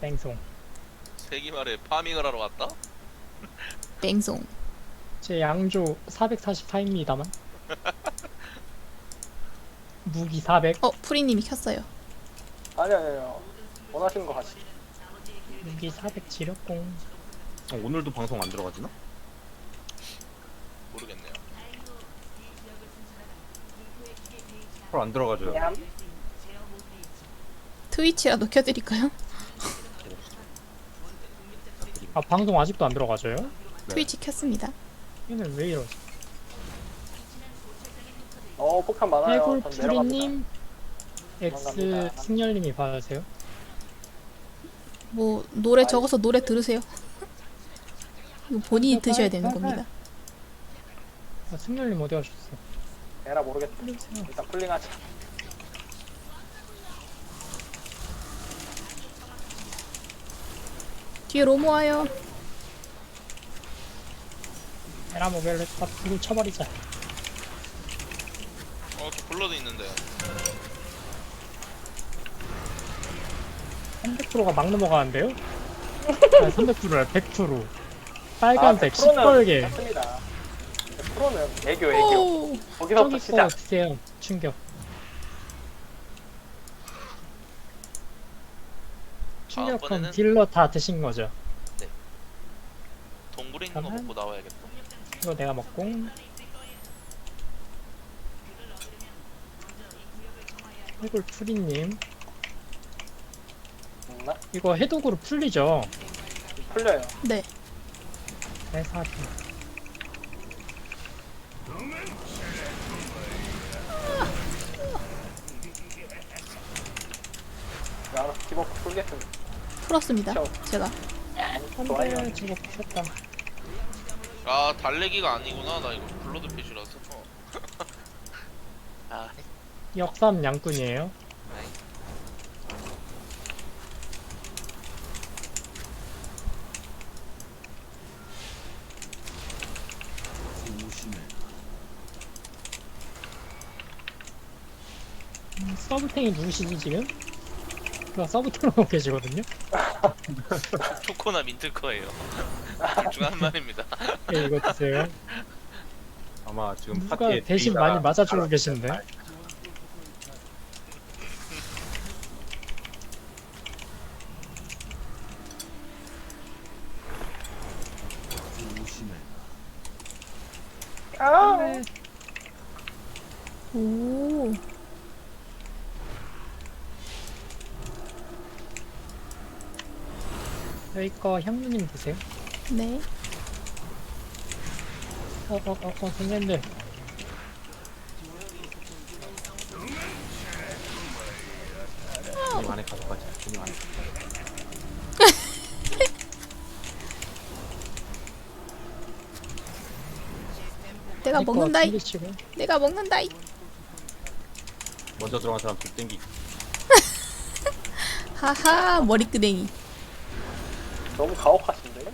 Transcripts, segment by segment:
뺑송. 세기말에 파밍을 하러 왔다? 뺑송. 제 양조 444입니다만. 무기 400, 어, 프리님이 켰어요. 아니 아니 아니요 원하시는 거 하시 무기 400 지력공. 어, 오늘도 방송 안 들어가지나? 모르겠네요. 헐안 들어가죠. 냠 트위치라도 켜드릴까요? 아 방송 아직도 안 들어가져요? 네. 트위치 켰습니다. 얘는 왜 이러지? 어 폭탄 많아요 해골 전 내려갑니다 프리님, X 도망갑니다. 승열님이 받으세요. 뭐 노래 적어서 노래 들으세요. 이거 본인이 드셔야 되는 겁니다. 아, 승열님 어디 가셨어? 에라 모르겠다. 일단 풀링하자 뒤에 로모 와요. 에라 모벨로 다 불을 쳐버리자. 어, 저 블러드 있는데. 300%가 막 넘어가는데요? 아니 300%라 100%. 빨간색 시뻘게. 맞습니다 프로는 애교 애교 오, 거기서부터 저기 거 시작 드세요. 충격. 다음번에는- 딜러 다 드신 거죠? 동굴에 있는 거 가만. 먹고 나와야겠다. 이거 내가 먹고 해골 프리님 없나? 이거 해독으로 풀리죠? 풀려요 네. 대사기 야, 알아서 기버프 풀겠습니다 풀었습니다. 제가. 안돼 저거 부셨다 아, 달래기가 아니구나. 나 이거 블러드 핏이라서. 아, 역삼 양꾼이에요 음, 서브탱이 누구시지 지금? 그가 서브탱으로 하고 계시거든요? 초코나 민트 거예요. 둘중한 마리입니다. 네, 이거 드세요 아마 지금 누가 파티에 대신 많이 맞아주고 계신데 아 오, 여기 거 향유님 드세요 네. 어 어 어 어 선생님들 주님 안에 가져가지. 주님 안에. 내가 이거 먹는다이. 챙기시고. 내가 먹는다이. 먼저 들어간 사람 좀 땡기. 하하, 머리끄댕이. 너무 가혹하신데?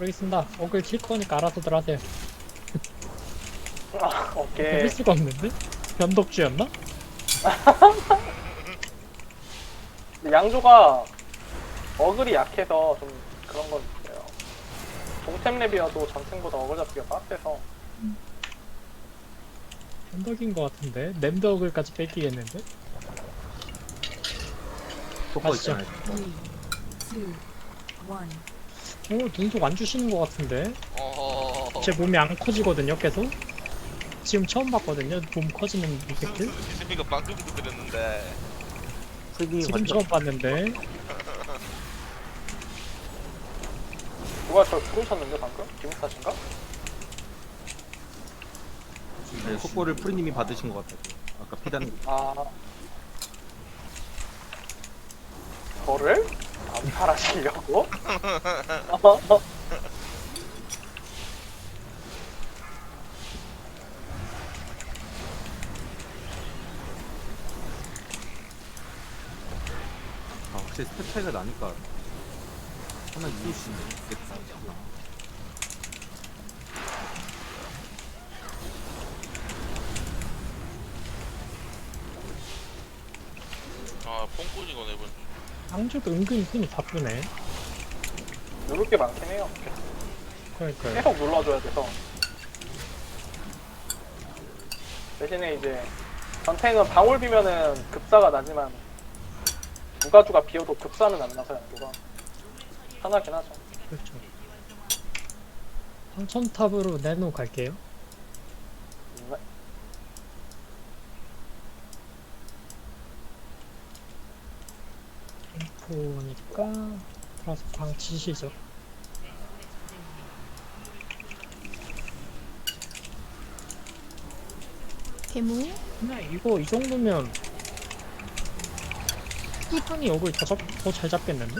모르겠습니다 어글 킬 거니까 알아서들 하세요 아 오케이 할 수가 없는데? 변덕주였나? 근데 양조가 어글이 약해서 좀 그런 건 있어요 동템 랩이어도 전템보다 어글 잡기가 빡세서 변덕인 것 같은데? 램드 어글까지 뺏기겠는데? 토커 가시죠. 있잖아요. 오 눈속 안 주시는 것 같은데? 어허. 제 몸이 안 커지거든요 계속? 지금 처음 봤거든요 몸 커지는 이펙트? 지수미가 방금도 그랬는데. 지금 완전 처음 봤는데 누가 저를 부르셨는데 방금? 기무사신가? 네, 속보를 프리님이 받으신 것 같아요. 아까 피단 아 저를 암살하시려고? 아, 확실히 스텝 차이가 나니까 하나 수 있겠다. 아 뽕꾸지거네 이번 양주도 은근히 손이 바쁘네. 누를 게 많긴 해요. 그러니까요. 계속 눌러줘야 돼서. 대신에 이제 전탱은 방울 비면은 급사가 나지만 무가주가 비어도 급사는 안 나서요. 누가 편하긴 하죠. 그렇죠. 황천탑으로 내놓 갈게요. 네. 인포니까 들어서 광 치시죠. 개무. 그냥 이거 이 정도면 꾸준히 역을 더잘 잡겠는데?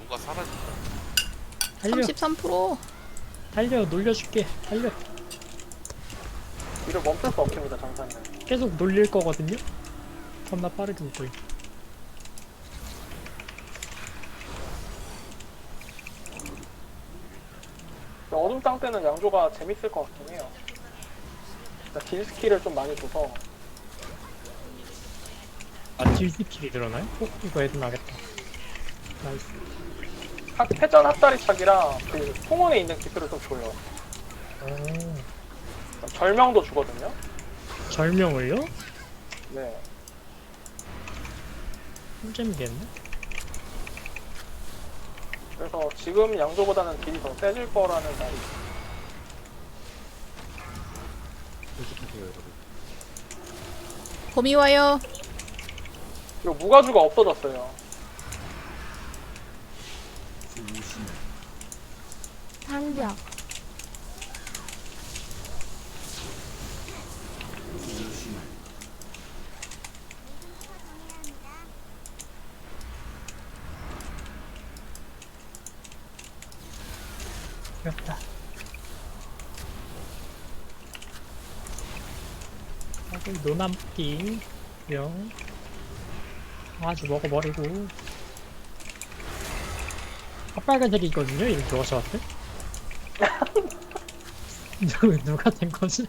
누가 사라진다 달려 33%. 달려 놀려줄게 달려 이를 멈출 수 없습니다. 장사는. 계속 놀릴 거거든요? 겁나 빠르게 오고 있 어둠 땅 때는 양조가 재밌을 것 같긴 해요. 일단 딜 스킬을 좀 많이 줘서 아 딜스킬이 늘어나요? 어? 이거 애들 나겠다 나이스 하- 회전 핫다리 차기랑 그 풍운에 있는 기술을 좀 줘요. 오 절명도 주거든요. 절명을요? 네. 꿀잼이겠네? 그래서 지금 양조보다는 딜이 더 세질 거라는 말이 조심하세요, 여러분. 범위 와요. 그리고 무가주가 없어졌어요. 상벽 귀엽다. 하고 노남기 명 아주 먹어버리고. 핫빨간색이 있거든요 이렇게 들어가셔왔을 누, 누가 된 거지?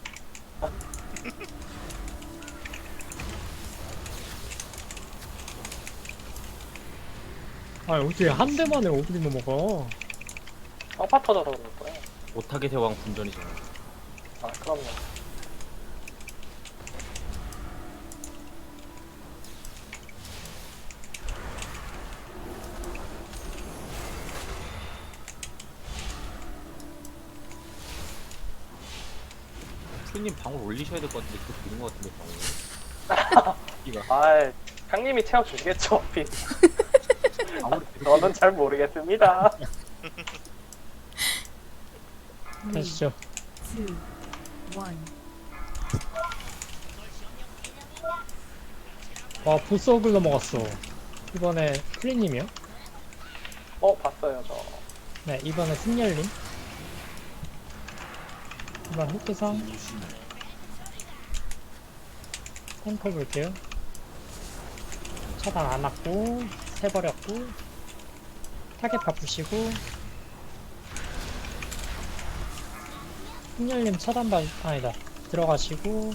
아 어떻게 한 대만에 오브리모 먹어 아파 터져서 그럴 거예요. 오타게 대왕 분전이잖아요. 아, 그럼요. 프리님 방울 올리셔야 될 것 같은데 계속 비는 것 같은데 방울. 이거 아, 형님이 채워주시겠죠, 빈. 방울이 계속 저는 잘 모르겠습니다. 가시죠 2 1와 보스어글 넘어갔어 이번에 플리님이요? 어, 봤어요, 저. 네 이번에 승열님 이번 흑기상 탱커 볼게요 차단 안 왔고 세 버렸고 타겟 바꾸시고 승열님 차단 바 아니다. 들어가시고.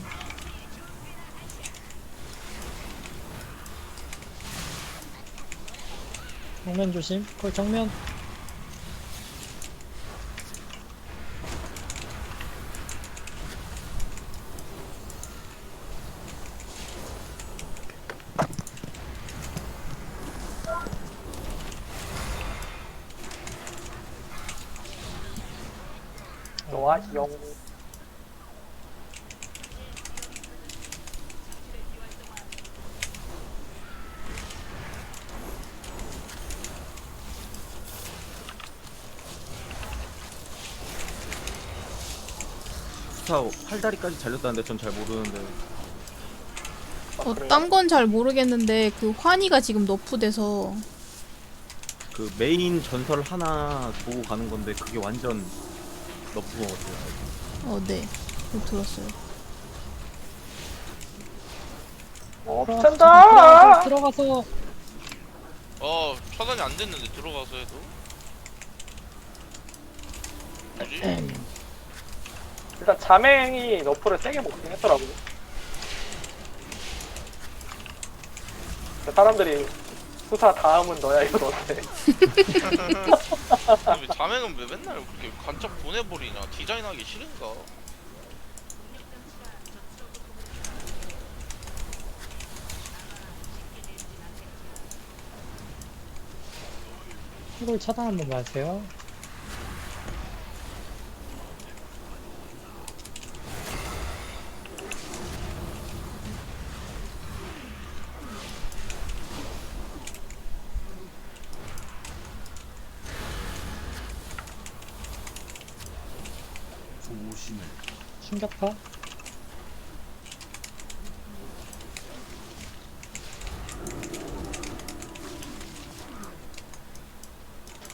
정면 조심. 거기 정면 좋아요. 스타 팔다리까지 잘렸다는데 전 잘 모르는데 어? 딴 건 잘 모르겠는데 그 환희가 지금 너프돼서 그 메인 전설 하나 보고 가는 건데 그게 완전 너프 먹었어요. 어, 네. 그거 들었어요. 어, 들어가서 미친다! 들어가서 어 차단이 안 됐는데 들어가서 해도 뭐지? 일단 자맹이 너프를 세게 먹긴 했더라고요. 사람들이 수사 다음은 너야 이러던데. 아니, 왜 자맹은 왜 맨날 그렇게 간첩 보내버리냐 디자인하기 싫은가 이걸 차단 한번 봐주세요. 충격파?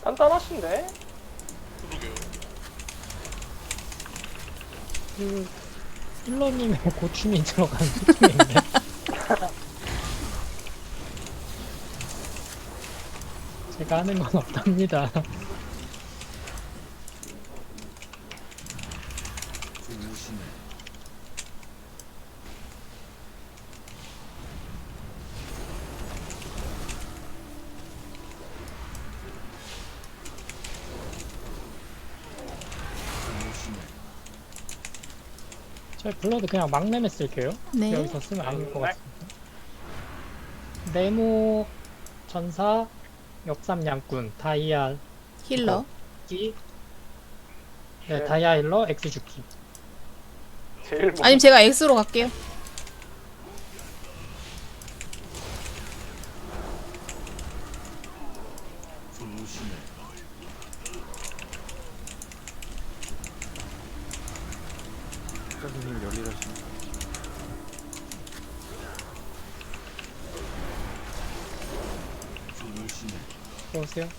단단하신데? 그러게요 그 힐러님의 고충이 들어간 소통인데 제가 하는 건 없답니다. 저 블러드 그냥 막내매 쓸게요. 네. 여기서 쓰면 안될것 네. 같습니다. 네모 전사 역삼양꾼 다이아 힐러. 기 네, 네. 다이아 힐러 엑스 주키 제일 뭐 아니면 제가 X로 갈게요. 선생님 열일하시네. 들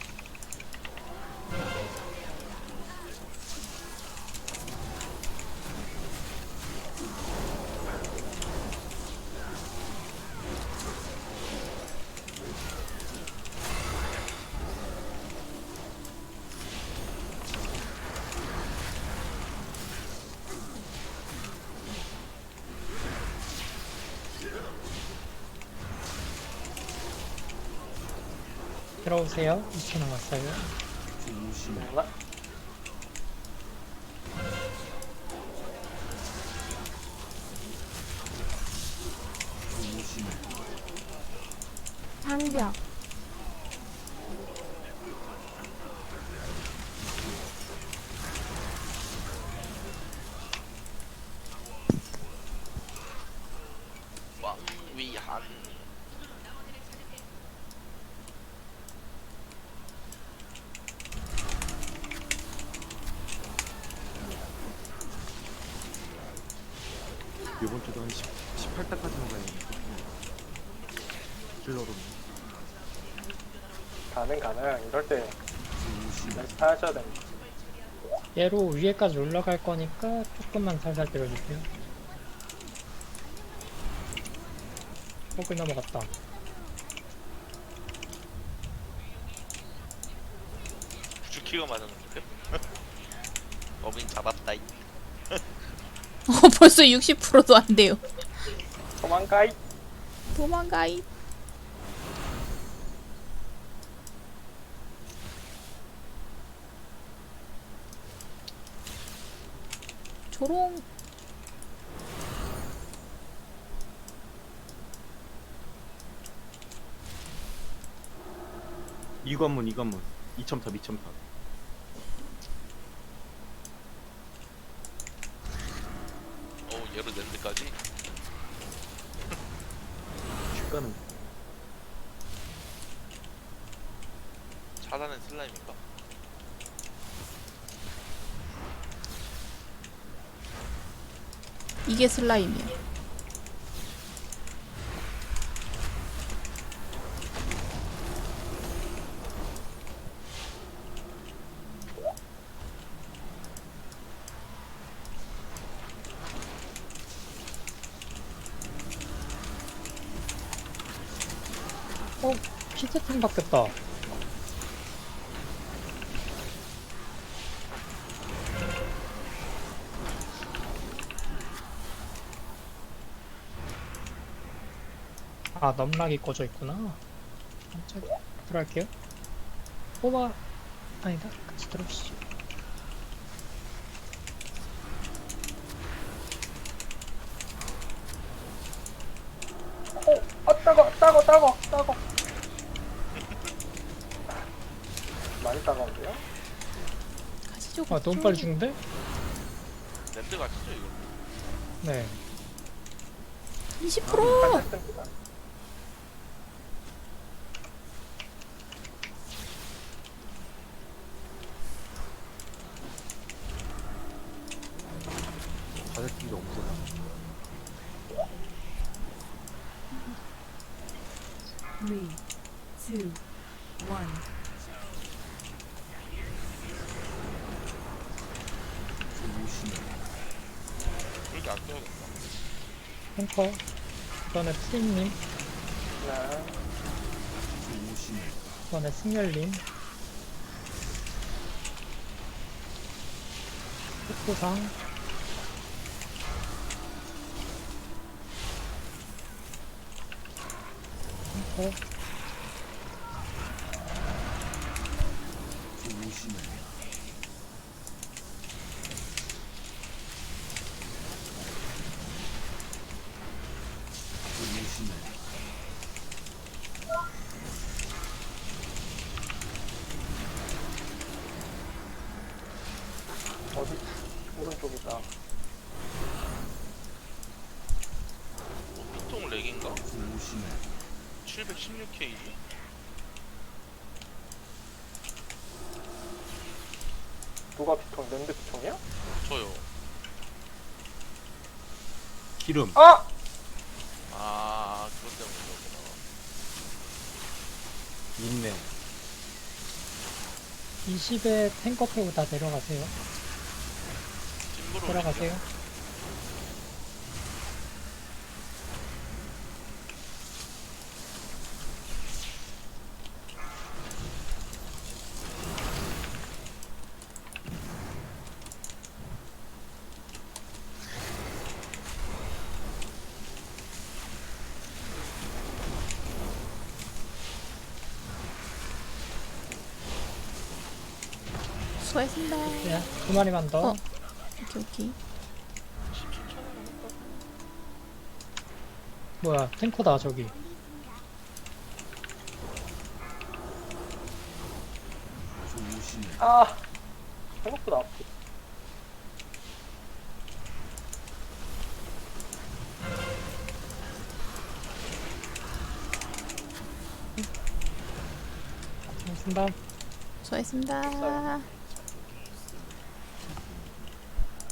들어오세요. 2초 남았어요. 나 장벽 왕위한 이번 주도 한 10, 18달까지만 가야겠네. 킬러로. 가능 가능 이럴 때 연습하셔야 됩니다. 얘로 위에까지 올라갈 거니까 조금만 살살 때려주세요. 거기 넘어갔다. 주키가 맞았는데 어민 잡았다 이 어, 벌써 60%도 안 돼요. 도망가이. 도망가이. 조롱. 이 관문 이 관문 2첨탑 2첨탑. 어우 얘로 랜드까지 쉽가는 차단은 슬라임인가? 이게 슬라임이야. 어, 피트템 바뀌었다. 아, 넘락이 꺼져 있구나. 깜짝이야. 들어갈게요. 뽑아. 아니다. 같이 들어오시죠. 어, 아 따가, 따가, 따가, 따가. 많이 따가운데요? 가시죠. 아, 너무 빨리 죽는데? 랜드 가시죠 이거. 네. 20%! 팔렸습니다. 가격이 없어. Three, two, one. 그렇게 아껴야겠다. 탱커. 이번에 프린님. 네. 이번에 승열님. 특구상. 탱커. 어디? 오른쪽이다. 피통 렉인가? 716K. 누가 피통? 랜드 피통이야? 저요. 기름. 아! 아 그것 때문에 그렇구나. 인내. 20에 탱커 패고 다 내려가세요. 찜으로 들어가세요. 수고했습니다. 네, 두 마리만 더. 어. 오케이, 오케이. 뭐야, 탱커다, 저기. 아! 생각보다 아프. 고맙습니다. 수고했습니다.